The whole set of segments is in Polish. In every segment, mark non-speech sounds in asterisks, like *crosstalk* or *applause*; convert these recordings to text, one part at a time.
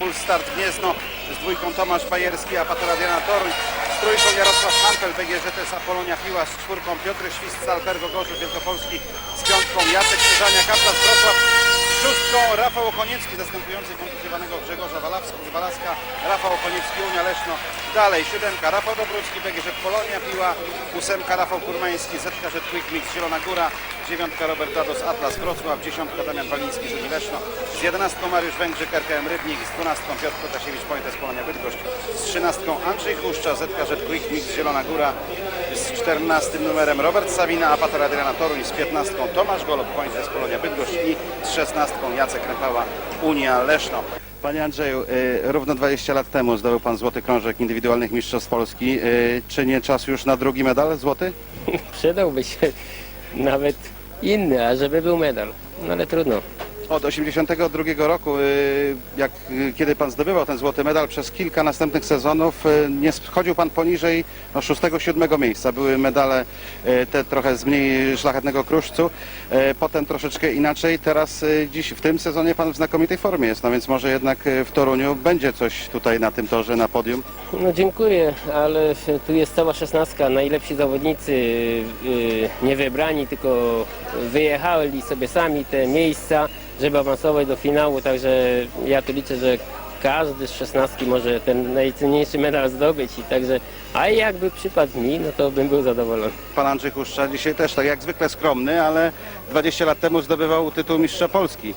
Start Gniezno z dwójką Tomasz Pajerski, a Patradiana Toruń z trójką Jarosław Hampel, BGŻTS Apolonia Piła z czwórką Piotr Świst z Albergo Gorzów Wielkopolski z piątką Jacek Krzyżania Kaplas Wrocław z szóstką Rafał Okoniecki zastępujący kontuzjowanego Grzegorza z Walaska Rafał Okoniecki Unia Leszno dalej siódemka Rafał Dobrucki BGŻ Polonia Piła ósemka Rafał Kurmański ZKŻ Quick Mix Zielona Góra dziewiątka Robert Dados Atlas Wrocław dziesiątka Damian Waliński Unii Leszno z jedenastką Mariusz Węgrzyk RKM Rybnik z dwunastką Piotr Protasiewicz Pointes Polonia Bydgoszcz z trzynastką Andrzej Chuszcza ZKŻ Quick Mix Zielona Góra z czternastym numerem Robert Sawina, a Pater Adriana Toruń z piętnastką Tomasz Golob Pointes Polonia Bydgoszcz i z szesnastką Jacek Rępała Unia Leszno. Panie Andrzeju, y, równo 20 lat temu zdobył Pan Złoty Krążek Indywidualnych Mistrzostw Polski. Y, Czy nie czas już na drugi medal złoty? *laughs* Przydałby się nawet inny, a żeby był medal. No ale trudno. Od 82 roku, y, jak, y, kiedy Pan zdobywał ten złoty medal, przez kilka następnych sezonów y, nie schodził Pan poniżej no, 6-7 miejsca. Były medale te trochę z mniej szlachetnego kruszcu, potem troszeczkę inaczej. Teraz dziś w tym sezonie Pan w znakomitej formie jest, no więc może jednak w Toruniu będzie coś tutaj na tym torze, na podium. No dziękuję, ale tu jest cała szesnastka. Najlepsi zawodnicy nie wybrani, tylko wyjechali sobie sami te miejsca, żeby awansować do finału. Także ja tu liczę, że każdy z szesnastki może ten najcenniejszy medal zdobyć. I także, a jakby przypadł mi, no to bym był zadowolony. Pan Andrzej Huszcza dzisiaj też tak jak zwykle skromny, ale 20 lat temu zdobywał tytuł mistrza Polski.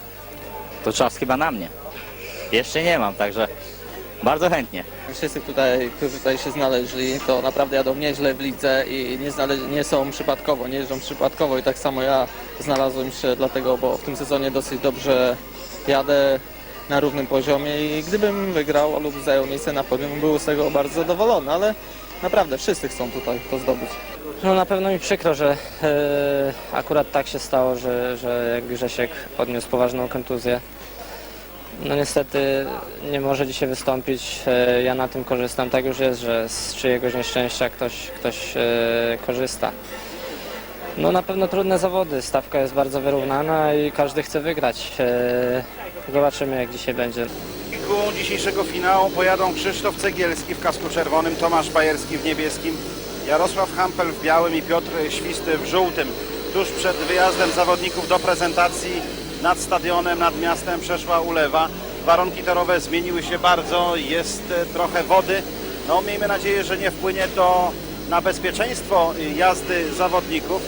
to czas chyba na mnie. Jeszcze nie mam, także bardzo chętnie. Wszyscy tutaj, którzy tutaj się znaleźli, to naprawdę jadą nieźle w lidze i nie, znale- nie są przypadkowo, nie jeżdżą przypadkowo i tak samo ja znalazłem się dlatego, bo w tym sezonie dosyć dobrze jadę na równym poziomie i gdybym wygrał lub zajął miejsce na podium, był z tego bardzo zadowolony, ale naprawdę wszyscy chcą tutaj to zdobyć. No na pewno mi przykro, że e, akurat tak się stało, że, że jak Grzesiek odniósł poważną kontuzję. No niestety nie może dzisiaj wystąpić. E, ja na tym korzystam. Tak już jest, że z czyjegoś nieszczęścia ktoś, ktoś e, korzysta. No na pewno trudne zawody. Stawka jest bardzo wyrównana i każdy chce wygrać. E, zobaczymy jak dzisiaj będzie. W dzisiejszego finału pojadą Krzysztof Cegielski w kasku czerwonym, Tomasz Bajerski w niebieskim, Jarosław Hampel w białym i Piotr Świsty w żółtym. Tuż przed wyjazdem zawodników do prezentacji nad stadionem, nad miastem przeszła ulewa. Warunki torowe zmieniły się bardzo, jest e, trochę wody. No miejmy nadzieję, że nie wpłynie to na bezpieczeństwo jazdy zawodników.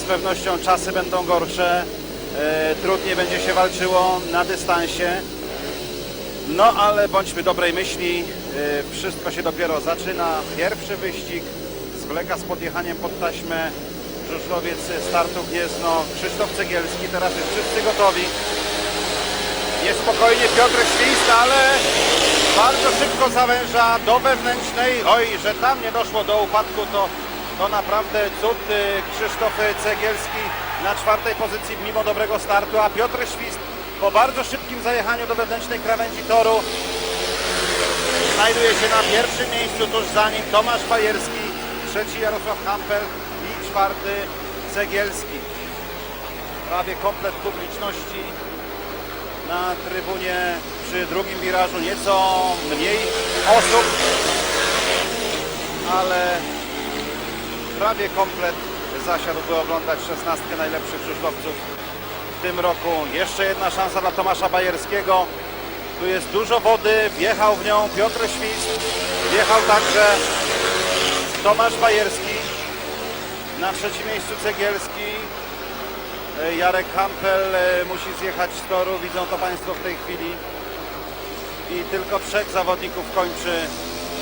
Z pewnością czasy będą gorsze, e, trudniej będzie się walczyło na dystansie. No ale bądźmy dobrej myśli, y, wszystko się dopiero zaczyna. Pierwszy wyścig zwleka z podjechaniem pod taśmę Żużlowiec startu Gniezno, Krzysztof Cegielski, teraz już wszyscy gotowi. Niespokojnie Piotr Świst, ale bardzo szybko zawęża do wewnętrznej. Oj, że tam nie doszło do upadku, to, to naprawdę cud. Y, Krzysztof Cegielski na czwartej pozycji mimo dobrego startu, a Piotr Świst po bardzo szybkim zajechaniu do wewnętrznej krawędzi toru znajduje się na pierwszym miejscu, tuż za nim Tomasz Bajerski, trzeci Jarosław Hampel czwarty Cegielski. Prawie komplet publiczności na trybunie przy drugim wirażu, nieco mniej osób, ale prawie komplet zasiadł, by oglądać szesnastkę najlepszych żużlowców w tym roku. Jeszcze jedna szansa dla Tomasza Bajerskiego. Tu jest dużo wody, wjechał w nią Piotr Świst, wjechał także Tomasz Bajerski. Na trzecim miejscu Cegielski. E, Jarek Hampel e, musi zjechać z toru, widzą to Państwo w tej chwili. I tylko trzech zawodników kończy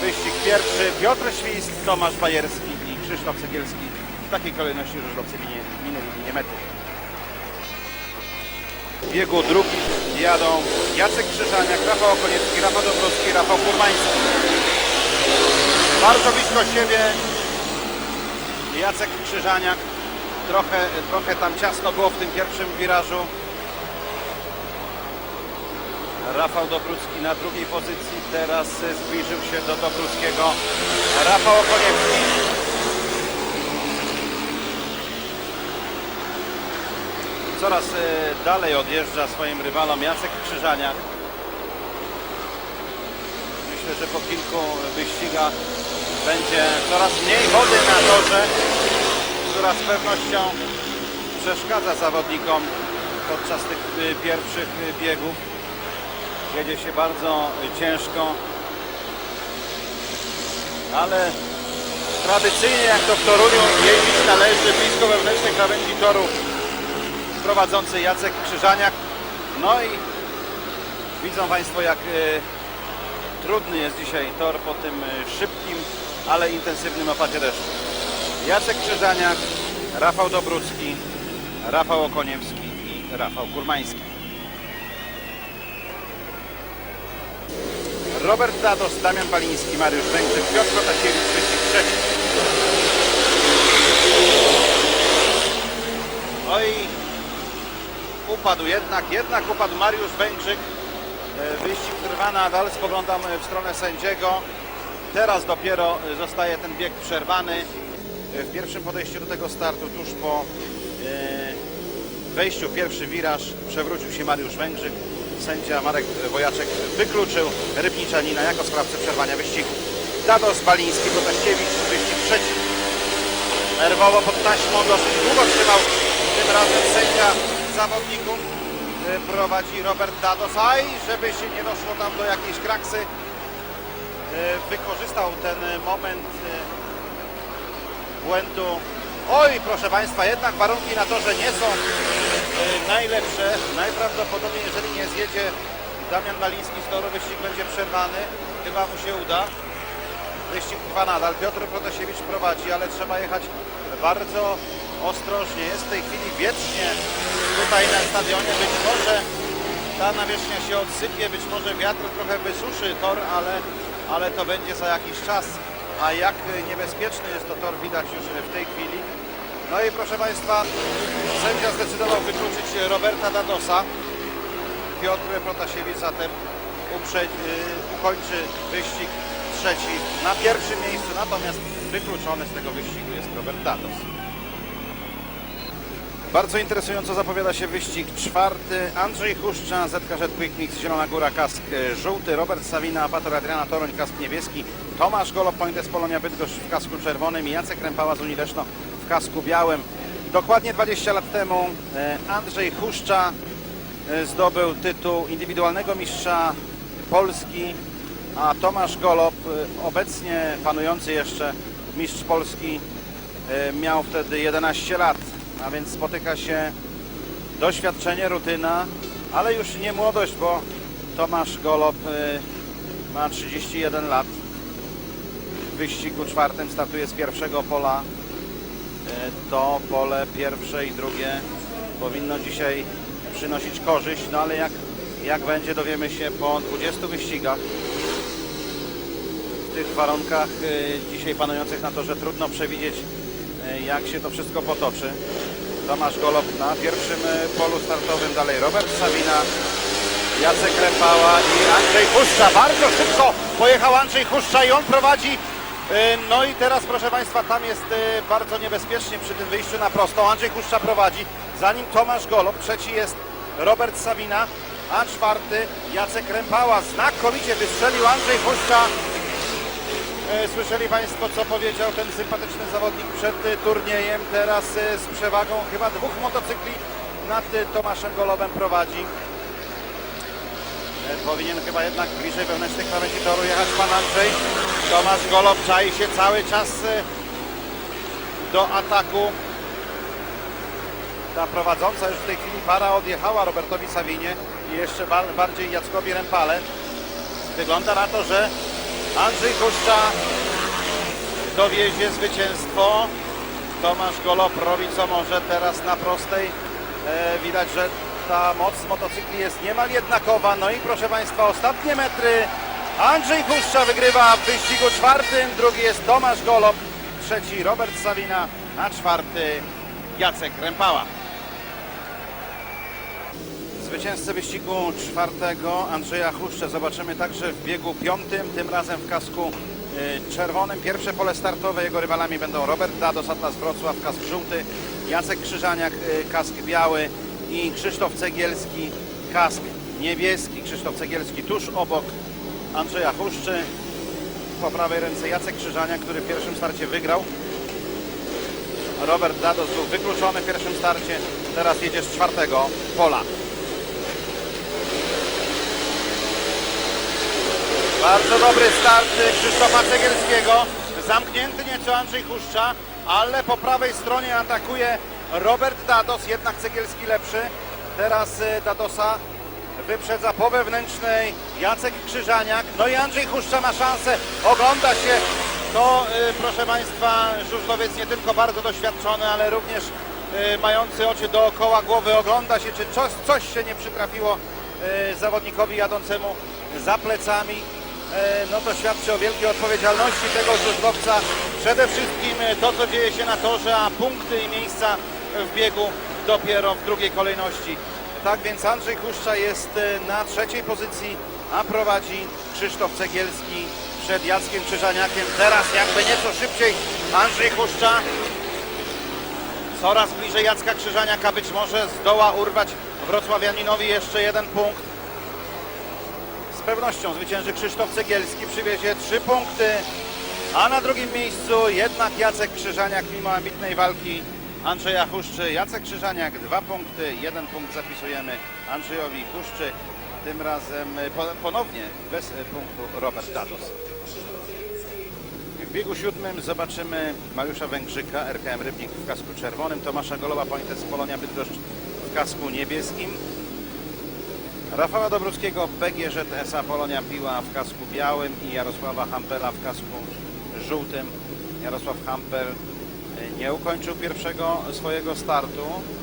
wyścig pierwszy. Piotr Świst, Tomasz Bajerski i Krzysztof Cegielski. W takiej kolejności minie- minęli linię mety. W biegu drugi jadą Jacek Krzyżaniak, Rafał Okoniecki, Rafał Dobrowski, Rafał Kurmański. Bardzo blisko siebie Jacek Krzyżaniak. Trochę, trochę tam ciasno było w tym pierwszym wirażu. Rafał Dobrucki na drugiej pozycji, teraz zbliżył się do Dobruckiego. Rafał Okoniecki. Coraz e, dalej odjeżdża swoim rywalom Jacek Krzyżaniak. myślę, że po kilku wyścigach będzie coraz mniej wody na torze, która z pewnością przeszkadza zawodnikom podczas tych y, pierwszych y, biegów. Jedzie się bardzo ciężko, ale tradycyjnie jak to w Toruniu jeździć należy blisko wewnętrznej krawędzi toru prowadzący Jacek Krzyżaniak. No i widzą Państwo jak y, trudny jest dzisiaj tor po tym szybkim, ale intensywnym opadzie deszczu. Jacek Krzyżaniak, Rafał Dobrucki, Rafał Okoniewski i Rafał Kurmański. Robert Dados, Damian Baliński, Mariusz Węgrzyk, Piotr Protasiewicz, wyścig trzeci. No i upadł jednak, jednak upadł Mariusz Węgrzyk. E, Wyścig trwa nadal, spoglądam e, w stronę sędziego. Teraz dopiero e, zostaje ten bieg przerwany. E, W pierwszym podejściu do tego startu, tuż po e, wejściu w pierwszy wiraż, przewrócił się Mariusz Węgrzyk. Sędzia Marek Wojaczek wykluczył Rybniczanina jako sprawcę przerwania wyścigu. Dados Baliński, Protasiewicz, wyścig trzeci. Nerwowo pod taśmą dosyć długo trzymał tym razem sędzia zawodników. Y, Prowadzi Robert Dados. Aj, żeby się nie doszło tam do jakiejś kraksy. Y, Wykorzystał ten moment y, błędu. Oj, proszę Państwa, jednak warunki na torze nie są y, najlepsze. Najprawdopodobniej, jeżeli nie zjedzie Damian Baliński z toru, wyścig będzie przerwany. Chyba mu się uda. Wyścig trwa nadal. Piotr Protasiewicz prowadzi, ale trzeba jechać bardzo ostrożnie. Jest w tej chwili wiecznie tutaj na stadionie. Być może ta nawierzchnia się odsypie, być może wiatr trochę wysuszy tor, ale, ale to będzie za jakiś czas. A jak niebezpieczny jest to tor widać już w tej chwili. No i proszę Państwa, sędzia zdecydował wykluczyć Roberta Dadosa. Piotr Protasiewicz zatem y, ukończy wyścig trzeci na pierwszym miejscu, natomiast wykluczony z tego wyścigu jest Robert Dados. Bardzo interesująco zapowiada się wyścig czwarty. Andrzej Huszcza, ZKZ Quick Mix, Zielona Góra, kask żółty. Robert Sawina, Apator Adriana Toruń, kask niebieski. Tomasz Golob, Pointes Polonia Bydgoszcz w kasku czerwonym Jacek Rępała z Unii Leszno w kasku białym. Dokładnie 20 lat temu e, Andrzej Huszcza e, zdobył tytuł indywidualnego mistrza Polski, a Tomasz Golob, e, obecnie panujący jeszcze mistrz Polski, miał wtedy 11 lat, a więc spotyka się doświadczenie, rutyna, ale już nie młodość, bo Tomasz Golob e, ma 31 lat. W wyścigu czwartym startuje z pierwszego pola. E, To pole pierwsze i drugie powinno dzisiaj przynosić korzyść, no ale jak, jak będzie dowiemy się po 20 wyścigach. W tych warunkach e, dzisiaj panujących na torze trudno przewidzieć jak się to wszystko potoczy. Tomasz Golob na pierwszym e, polu startowym, dalej Robert Sabina, Jacek Rępała i Andrzej Huszcza. Bardzo szybko pojechał Andrzej Huszcza i on prowadzi. E, No i teraz proszę Państwa, tam jest e, bardzo niebezpiecznie przy tym wyjściu na prostą. Andrzej Huszcza prowadzi, za nim Tomasz Golob, trzeci jest Robert Sabina, a czwarty Jacek Rępała. Znakomicie wystrzelił Andrzej Huszcza. E, Słyszeli Państwo, co powiedział ten sympatyczny zawodnik przed e, turniejem. Teraz e, z przewagą chyba dwóch motocykli nad Tomaszem Golobem prowadzi. Powinien chyba jednak bliżej wewnętrznej krawędzi toru jechać pan Andrzej. Tomasz Golob czai się cały czas do ataku. Ta prowadząca już w tej chwili para odjechała Robertowi Sawinie i jeszcze ba- bardziej Jackowi Rempale. Wygląda na to, że Andrzej Huszcza dowiezie zwycięstwo. Tomasz Golob robi co może teraz na prostej. E, widać, że ta moc motocykli jest niemal jednakowa. No i proszę Państwa, ostatnie metry. Andrzej Huszcza wygrywa w wyścigu czwartym. Drugi jest Tomasz Golob. Trzeci Robert Sawina, a czwarty Jacek Rępała. Zwycięzcę wyścigu czwartego Andrzeja Huszcze zobaczymy także w biegu piątym, tym razem w kasku y, czerwonym. Pierwsze pole startowe jego rywalami będą Robert Dados, Atlas Wrocław, kask żółty, Jacek Krzyżaniak, y, kask biały i Krzysztof Cegielski, kask niebieski. Krzysztof Cegielski tuż obok Andrzeja Huszczy. Po prawej ręce Jacek Krzyżania, który w pierwszym starcie wygrał. Robert Dados był wykluczony w pierwszym starcie. Teraz jedzie z czwartego pola. Bardzo dobry start Krzysztofa Cegielskiego. Zamknięty nieco Andrzej Huszcza, ale po prawej stronie atakuje Robert Dados, jednak Cegielski lepszy. Teraz y, Dadosa wyprzedza po wewnętrznej Jacek Krzyżaniak. No i Andrzej Huszcza ma szansę, ogląda się. To, y, proszę Państwa, żużlowiec nie tylko bardzo doświadczony, ale również y, mający oczy dookoła głowy. Ogląda się, czy coś, coś się nie przytrafiło zawodnikowi jadącemu za plecami. E, no to świadczy o wielkiej odpowiedzialności tego żużlowca. Przede wszystkim e, to, co dzieje się na torze, a punkty i miejsca w biegu dopiero w drugiej kolejności. Tak więc Andrzej Huszcza jest e, na trzeciej pozycji, a prowadzi Krzysztof Cegielski przed Jackiem Krzyżaniakiem. Teraz jakby nieco szybciej Andrzej Huszcza coraz bliżej Jacka Krzyżaniaka. Być może zdoła urwać Wrocławianinowi jeszcze jeden punkt. Pewnością zwycięży Krzysztof Cegielski, przywiezie trzy punkty, a na drugim miejscu jednak Jacek Krzyżaniak mimo ambitnej walki Andrzeja Huszczy. Jacek Krzyżaniak dwa punkty, jeden punkt zapisujemy Andrzejowi Huszczy. Tym razem e, po- ponownie bez e, punktu Robert Dados. W biegu siódmym zobaczymy Mariusza Węgrzyka, RKM Rybnik w kasku czerwonym, Tomasza Golowa, Pointes Polonia Bydgoszcz w kasku niebieskim, Rafała Dobruckiego, PGŻ SA Polonia Piła w kasku białym i Jarosława Hampela w kasku żółtym. Jarosław Hampel e, nie ukończył pierwszego swojego startu,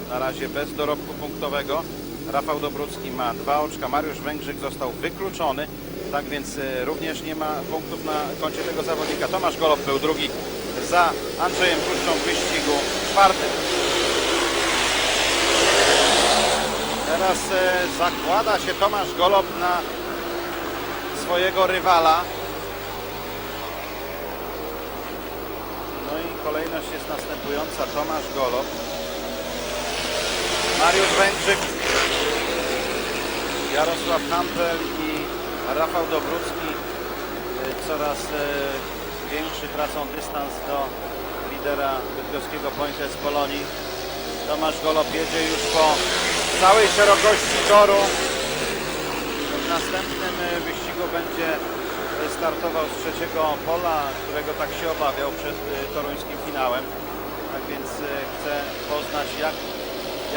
na razie bez dorobku punktowego. Rafał Dobrucki ma dwa oczka, Mariusz Węgrzyk został wykluczony, tak więc e, również nie ma punktów na koncie tego zawodnika. Tomasz Golob był drugi za Andrzejem Puszczą w wyścigu czwartym. Teraz e, zakłada się Tomasz Golob na swojego rywala. No i kolejność jest następująca. Tomasz Golob. Mariusz Węgrzyk. Jarosław Hampel i Rafał Dobrucki e, coraz e, większy tracą dystans do lidera bydgoskiego Pointes Polonii. Tomasz Golob jedzie już po całej szerokości toru. W następnym e, wyścigu będzie startował z trzeciego pola, którego tak się obawiał przed e, toruńskim finałem. Tak więc e, chcę poznać, jak,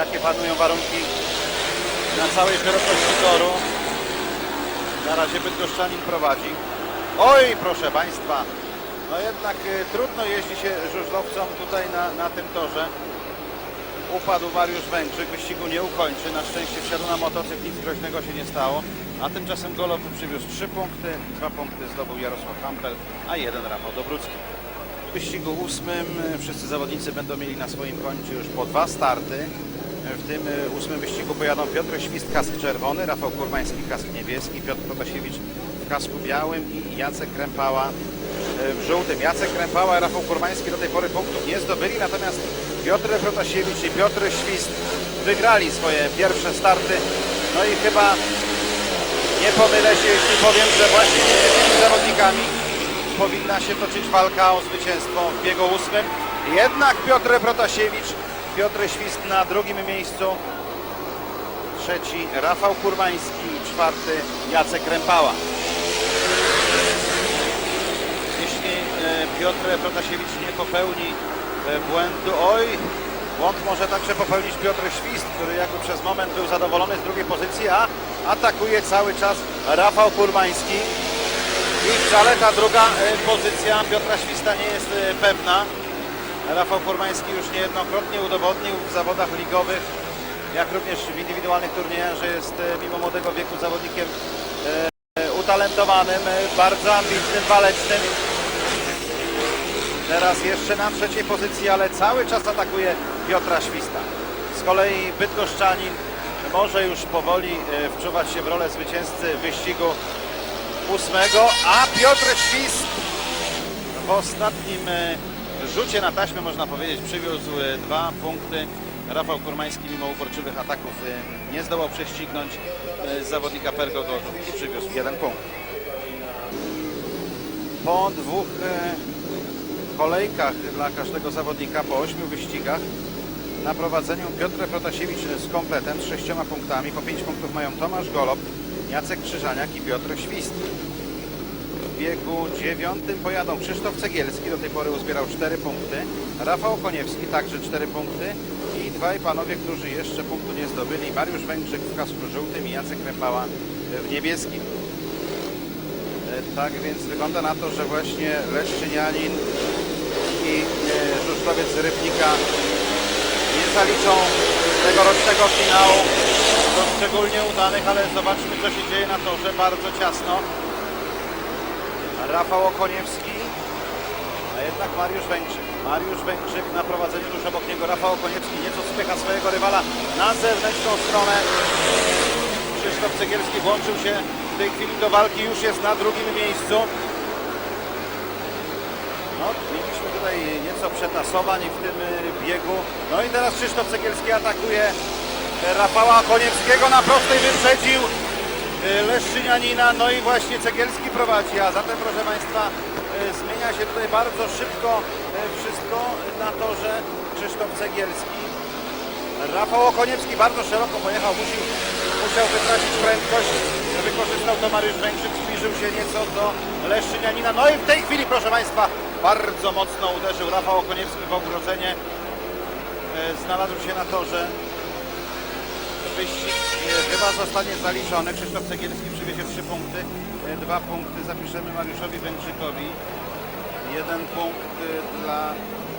jakie panują warunki na całej szerokości toru. Na razie Bydgoszczanin prowadzi. Oj, proszę Państwa, no jednak trudno jeździ się żużlowcom tutaj na, na tym torze. Upadł Mariusz Węgrzyk, wyścigu nie ukończy. Na szczęście wsiadł na motocykl, nic groźnego się nie stało. A tymczasem Golob przywiózł 3 punkty, 2 punkty zdobył Jarosław Hampel, a jeden Rafał Dobrucki. W wyścigu ósmym e, wszyscy zawodnicy będą mieli na swoim koncie już po dwa starty. E, W tym e, ósmym wyścigu pojadą Piotr Świst, kask czerwony, Rafał Kurmański, kask niebieski, Piotr Protasiewicz w kasku białym i Jacek Krępała w żółtym. Jacek Krępała i Rafał Kurmański do tej pory punktów nie zdobyli, natomiast Piotr Protasiewicz i Piotr Świst wygrali swoje pierwsze starty. No i chyba nie pomylę się, jeśli powiem, że właśnie między tymi zawodnikami powinna się toczyć walka o zwycięstwo w biegu ósmym. Jednak Piotr Protasiewicz, Piotr Świst na drugim miejscu, trzeci Rafał Kurmański, czwarty Jacek Rępała. Jeśli e, Piotr Protasiewicz nie popełni błędu, oj, błąd może także popełnić Piotr Świst, który jakby przez moment był zadowolony z drugiej pozycji, a atakuje cały czas Rafał Kurmański. I wcale ta druga e, pozycja Piotra Śwista nie jest e, pewna. Rafał Kurmański już niejednokrotnie udowodnił w zawodach ligowych, jak również w indywidualnych turniejach, że jest e, mimo młodego wieku zawodnikiem e, utalentowanym, e, bardzo ambitnym, walecznym. Teraz jeszcze na trzeciej pozycji, ale cały czas atakuje Piotra Śwista. Z kolei Bydgoszczanin może już powoli e, wczuwać się w rolę zwycięzcy wyścigu ósmego, a Piotr Świst w ostatnim e, rzucie na taśmę, można powiedzieć, przywiózł e, dwa punkty. Rafał Kurmański mimo uporczywych ataków nie zdołał prześcignąć zawodnika Pergo Gorzów i przywiózł jeden punkt. po dwóch kolejkach dla każdego zawodnika, po ośmiu wyścigach. Na prowadzeniu Piotr Protasiewicz z kompletem, z sześcioma punktami. Po pięć punktów mają Tomasz Golob, Jacek Krzyżaniak i Piotr Świst. W biegu dziewiątym pojadą Krzysztof Cegielski, do tej pory uzbierał 4 punkty. Rafał Koniewski także 4 punkty. I dwaj panowie, którzy jeszcze punktu nie zdobyli. Mariusz Węgrzyk w kasku żółtym i Jacek Rępała w niebieskim. E, Tak więc wygląda na to, że właśnie Leszczynianin i e, Żużlowiec Rybnika nie zaliczą tegorocznego finału do szczególnie udanych, ale zobaczmy co się dzieje na torze, bardzo ciasno. Rafał Okoniewski, a jednak Mariusz Węgrzyk. Mariusz Węgrzyk na prowadzeniu tuż obok niego. Rafał Okoniewski nieco spycha swojego rywala na zewnętrzną stronę. Krzysztof Cegielski włączył się w tej chwili do walki, już jest na drugim miejscu. No, nieco przetasowań w tym y, biegu. No i teraz Krzysztof Cegielski atakuje e, Rafała Koniewskiego na prostej wyprzedził y, Leszczynianina. No i właśnie Cegielski prowadzi, a zatem proszę Państwa y, zmienia się tutaj bardzo szybko wszystko na torze Krzysztof Cegielski. Rafał Okoniewski bardzo szeroko pojechał, musi, musiał wytracić prędkość. Wykorzystał to Mariusz Węgrzyk, zbliżył się nieco do Leszczynianina. No i w tej chwili, proszę Państwa, bardzo mocno uderzył Rafał Okoniewski w ogrodzenie. E, Znalazł się na torze. Wyścig e, chyba zostanie zaliczony. Krzysztof Cegielski przywiezie trzy punkty. E, Dwa punkty zapiszemy Mariuszowi Węgrzykowi. Jeden punkt dla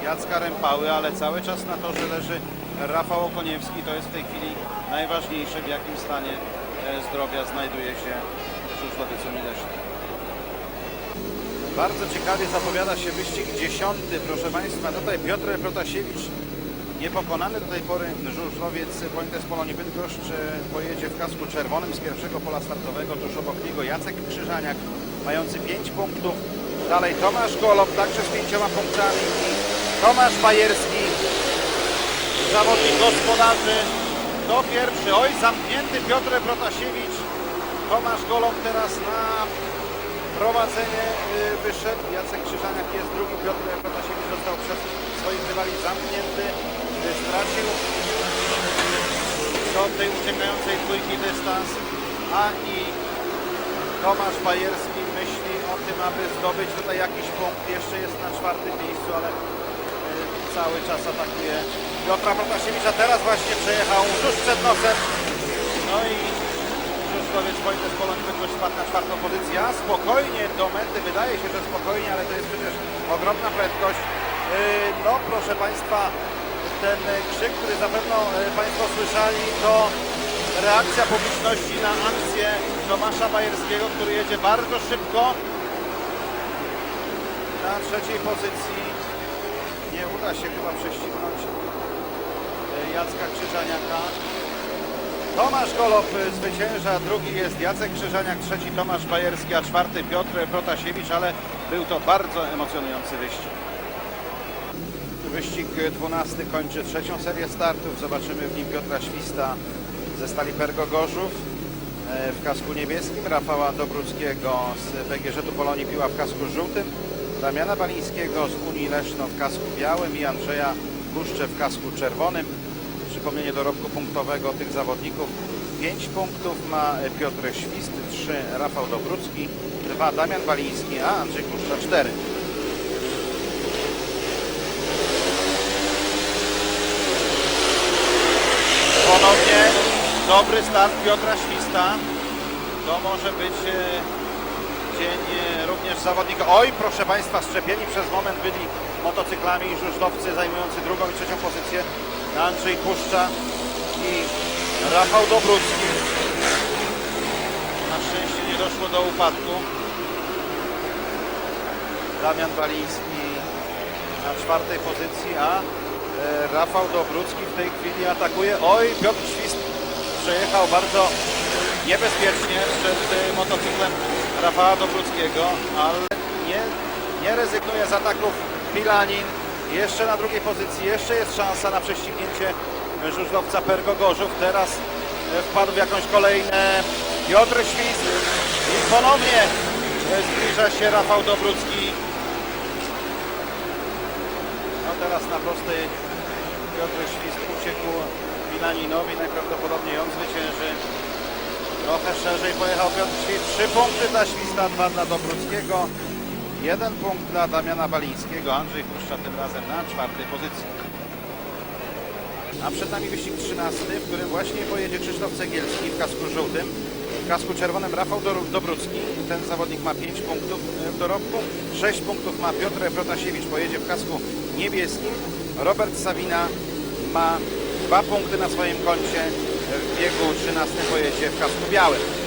Jacka Rępały, ale cały czas na torze leży Rafał Okoniewski. To jest w tej chwili najważniejsze, w jakim stanie zdrowia znajduje się Żużlowiec Leszny. Bardzo ciekawie zapowiada się wyścig dziesiąty, proszę Państwa. Tutaj Piotr Protasiewicz, niepokonany do tej pory żużlowiec Pointes Polonii Bydgoszcz e, pojedzie w kasku czerwonym z pierwszego pola startowego. Tuż obok niego Jacek Krzyżaniak, mający 5 punktów. Dalej Tomasz Golob, także z pięcioma punktami. I Tomasz Bajerski, zawodnik gospodarzy. To pierwszy, oj zamknięty Piotr Protasiewicz. Tomasz Golob teraz na prowadzenie y, wyszedł. Jacek Krzyżaniak jest drugi. Piotr Protasiewicz został przez swoich rywali zamknięty. Y, Stracił do tej uciekającej dwójki dystans. A i Tomasz Bajerski myśli o tym, aby zdobyć tutaj jakiś punkt. Jeszcze jest na czwartym miejscu, ale y, cały czas atakuje Piotra Protasiewicza. Teraz właśnie przejechał tuż przed nosem. No i Żużlowiec Wojtek Polonii Bydgoszcz spadł na czwartą pozycję. Spokojnie do mety, wydaje się, że spokojnie, ale to jest przecież ogromna prędkość. Yy, No proszę Państwa, ten krzyk, który zapewne yy, Państwo słyszeli, to reakcja publiczności na akcję Tomasza Bajerskiego, który jedzie bardzo szybko. Na trzeciej pozycji nie uda się chyba prześcignąć yy, Jacka Krzyżaniaka. Tomasz Golob y, zwycięża, drugi jest Jacek Krzyżaniak, trzeci Tomasz Bajerski, a czwarty Piotr Protasiewicz, ale był to bardzo emocjonujący wyścig. Wyścig 12 kończy trzecią serię startów. Zobaczymy w nim Piotra Śwista ze Stali Pergo Gorzów e, w kasku niebieskim, Rafała Dobruckiego z BGŻ-u Polonii Piła w kasku żółtym, Damiana Balińskiego z Unii Leszno w kasku białym i Andrzeja Puszcze w kasku czerwonym. Przypomnienie dorobku punktowego tych zawodników. 5 punktów ma Piotr Świst, 3 Rafał Dobrucki, 2 Damian Baliński, a Andrzej Puszcza 4. Ponownie dobry start Piotra Śwista. To może być e, dzień e, również zawodnika. Oj, proszę Państwa, szczepieni przez moment byli motocyklami i żużlowcy zajmujący drugą i trzecią pozycję. Andrzej Puszcza i Rafał Dobrucki. Na szczęście nie doszło do upadku. Damian Baliński na czwartej pozycji, a e, Rafał Dobrucki w tej chwili atakuje. Oj, Piotr Świst przejechał bardzo niebezpiecznie przed e, motocyklem Rafała Dobruckiego, ale nie, nie rezygnuje z ataków Pilanin. Jeszcze na drugiej pozycji, jeszcze jest szansa na prześcignięcie żużlowca Pergo Gorzów. Teraz e, wpadł w jakąś kolejne Piotr Świst i ponownie Zbliża się Rafał Dobrucki. No teraz na prostej Piotr Świst uciekł Milaninowi. Najprawdopodobniej on zwycięży. Trochę szerzej pojechał Piotr Świst. Trzy punkty dla Śwista, dwa dla Dobruckiego. Jeden punkt dla Damiana Balińskiego. Andrzej Puszcza tym razem na czwartej pozycji. A przed nami wyścig 13, w którym właśnie pojedzie Krzysztof Cegielski w kasku żółtym. W kasku czerwonym Rafał Dobrucki. Ten zawodnik ma 5 punktów w dorobku. 6 punktów ma Piotr Protasiewicz. Pojedzie w kasku niebieskim. Robert Sawina ma 2 punkty na swoim koncie. W biegu 13 pojedzie w kasku białym.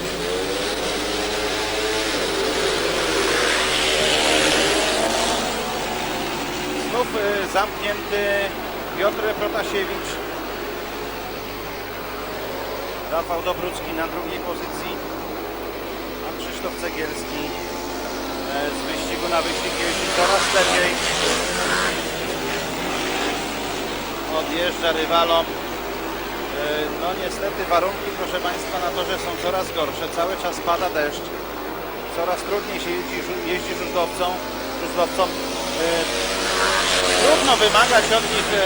Znów y, zamknięty Piotr Protasiewicz. Rafał Dobrucki na drugiej pozycji. A Krzysztof Cegielski e, z wyścigu na wyścig jeździ coraz lepiej. Odjeżdża rywalom. E, No niestety warunki, proszę Państwa, na torze są coraz gorsze. Cały czas pada deszcz. Coraz trudniej się jeździ, jeździ żużlowcom. Trudno wymagać od nich e,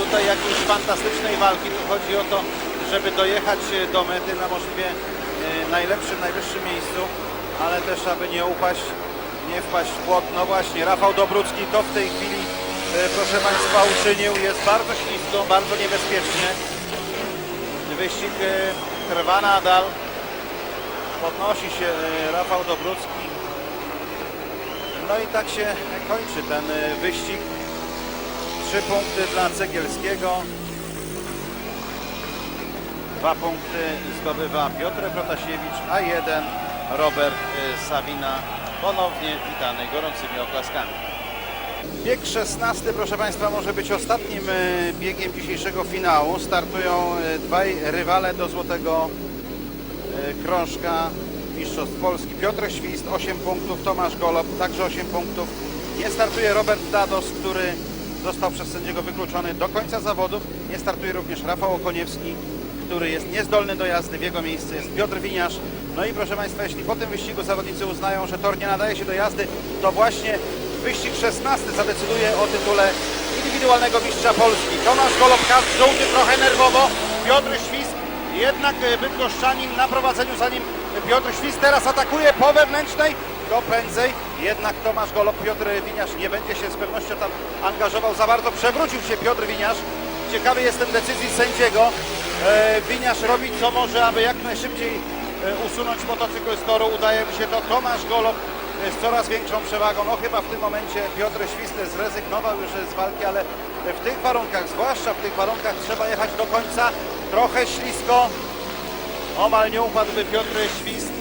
tutaj jakiejś fantastycznej walki. Tu chodzi o to, żeby dojechać e, do mety na możliwie e, najlepszym, najwyższym miejscu, ale też aby nie upaść, nie wpaść w błot. No właśnie, Rafał Dobrucki to w tej chwili, proszę Państwa, uczynił. Jest bardzo ślisko, bardzo niebezpiecznie. Wyścig trwa nadal. Podnosi się Rafał Dobrucki. No i tak się kończy ten e, wyścig. Trzy punkty dla Cegielskiego. Dwa punkty zdobywa Piotr Protasiewicz, a jeden Robert e, Sawina. Ponownie witany gorącymi oklaskami. Bieg 16, proszę Państwa, może być ostatnim e, biegiem dzisiejszego finału. Startują dwaj rywale do złotego krążka Mistrzostw Polski. Piotr Świst 8 punktów, Tomasz Golob także 8 punktów. Nie startuje Robert Dados, który został przez sędziego wykluczony do końca zawodów. Nie startuje również Rafał Okoniewski, który jest niezdolny do jazdy. W jego miejsce jest Piotr Winiarz. No i proszę Państwa, jeśli po tym wyścigu zawodnicy uznają, że tor nie nadaje się do jazdy, to właśnie wyścig 16 zadecyduje o tytule indywidualnego mistrza Polski. Tomasz Golob, kask żółty, trochę nerwowo. Piotr Świst jednak e, Bydgoszczanin na prowadzeniu, zanim Piotr Świst teraz atakuje po wewnętrznej, to prędzej. Jednak Tomasz Golob, Piotr Winiarz nie będzie się z pewnością tam angażował za bardzo. Przewrócił się Piotr Winiarz. Ciekawy jestem decyzji sędziego. E, Winiarz robi co może, aby jak najszybciej e, usunąć motocykl z toru. Udaje mu się to. Tomasz Golob e, z coraz większą przewagą. No chyba w tym momencie Piotr Świst zrezygnował już z walki, ale w tych warunkach, zwłaszcza w tych warunkach trzeba jechać do końca. Trochę ślisko. Omal nie upadłby Piotr Świst.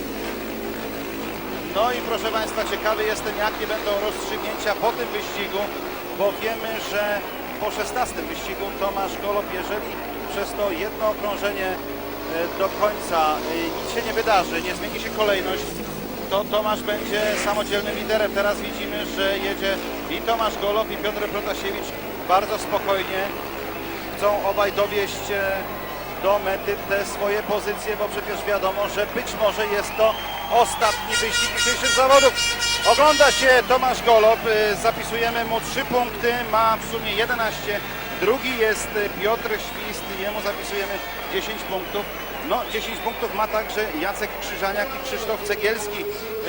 No i proszę Państwa, ciekawy jestem, jakie będą rozstrzygnięcia po tym wyścigu, bo wiemy, że po 16 wyścigu Tomasz Golob, jeżeli przez to jedno okrążenie e, do końca e, nic się nie wydarzy, nie zmieni się kolejność, to Tomasz będzie samodzielnym liderem. Teraz widzimy, że jedzie i Tomasz Golob, i Piotr Protasiewicz bardzo spokojnie. Chcą obaj dowieść e, do mety te swoje pozycje, bo przecież wiadomo, że być może jest to ostatni wyścig dzisiejszych zawodów. Ogląda się Tomasz Golob, y, zapisujemy mu 3 punkty, ma w sumie 11. Drugi jest Piotr Świst, jemu zapisujemy 10 punktów. No, 10 punktów ma także Jacek Krzyżaniak i Krzysztof Cegielski.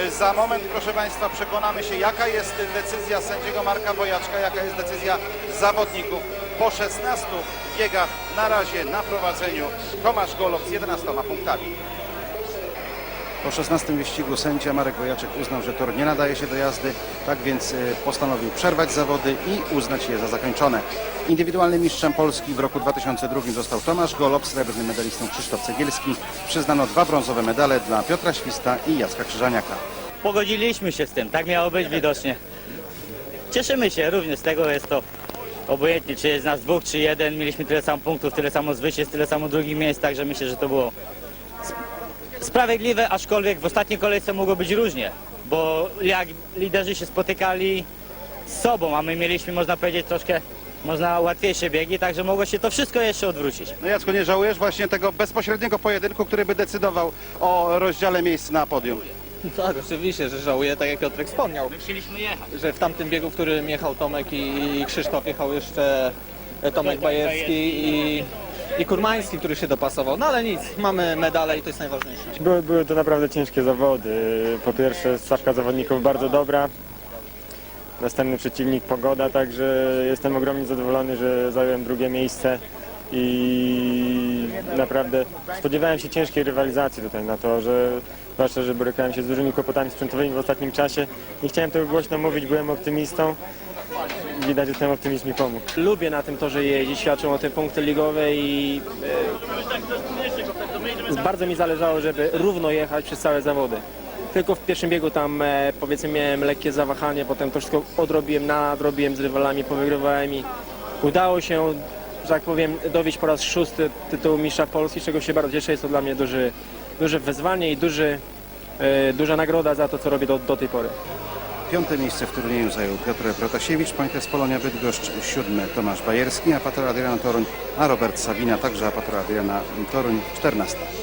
Y, Za moment, proszę Państwa, przekonamy się, jaka jest decyzja sędziego Marka Bojaczka, jaka jest decyzja zawodników. Po 16 biegach na razie na prowadzeniu Tomasz Golob z 11 punktami. Po 16 wyścigu sędzia Marek Wojaczek uznał, że tor nie nadaje się do jazdy, tak więc e, postanowił przerwać zawody i uznać je za zakończone. Indywidualnym mistrzem Polski w roku 2002 został Tomasz Golob, srebrnym medalistą Krzysztof Cegielski. Przyznano dwa brązowe medale dla Piotra Śwista i Jacka Krzyżaniaka. Pogodziliśmy się z tym, tak miało być widocznie. Cieszymy się również z tego, jest to obojętnie, czy jest nas dwóch, czy jeden. Mieliśmy tyle samo punktów, tyle samo zwycięstw, tyle samo drugich miejsc, także myślę, że to było sp- sprawiedliwe, aczkolwiek w ostatniej kolejce mogło być różnie, bo jak liderzy się spotykali z sobą, a my mieliśmy, można powiedzieć, troszkę można łatwiejsze biegi, także mogło się to wszystko jeszcze odwrócić. No Jacku, nie żałujesz właśnie tego bezpośredniego pojedynku, który by decydował o rozdziale miejsc na podium? *laughs* Tak, oczywiście, że żałuję, tak jak Piotrek wspomniał, Chcieliśmy jechać. że w tamtym biegu, w którym jechał Tomek i Krzysztof, jechał jeszcze Tomek Bajerski i, i Kurmański, który się dopasował. No ale nic, mamy medale i to jest najważniejsze. Były, były to naprawdę ciężkie zawody. Po pierwsze stawka zawodników bardzo dobra. Następny przeciwnik pogoda, także jestem ogromnie zadowolony, że zająłem drugie miejsce i naprawdę spodziewałem się ciężkiej rywalizacji tutaj na to, że zwłaszcza, że borykałem się z dużymi kłopotami sprzętowymi w ostatnim czasie. Nie chciałem tego głośno mówić, byłem optymistą. Widać, że ten optymizm mi pomógł. lubię na tym torze jeździć, świadczą o tym punkty ligowe i e, bardzo mi zależało, żeby równo jechać przez całe zawody. Tylko w pierwszym biegu tam e, powiedzmy miałem lekkie zawahanie, potem to wszystko odrobiłem, nadrobiłem z rywalami, powygrywałem i udało się, że tak powiem, dowieść po raz szósty tytuł mistrza Polski, czego się bardzo cieszę. Jest to dla mnie duży, duże wyzwanie i duży, e, duża nagroda za to, co robię do, do tej pory. Piąte miejsce w turnieju zajął Piotr Protasiewicz, Pointes Polonia Bydgoszcz, siódmy Tomasz Bajerski, Apator Adriana Toruń, a Robert Sawina, także Apator Adriana Toruń, czternasty.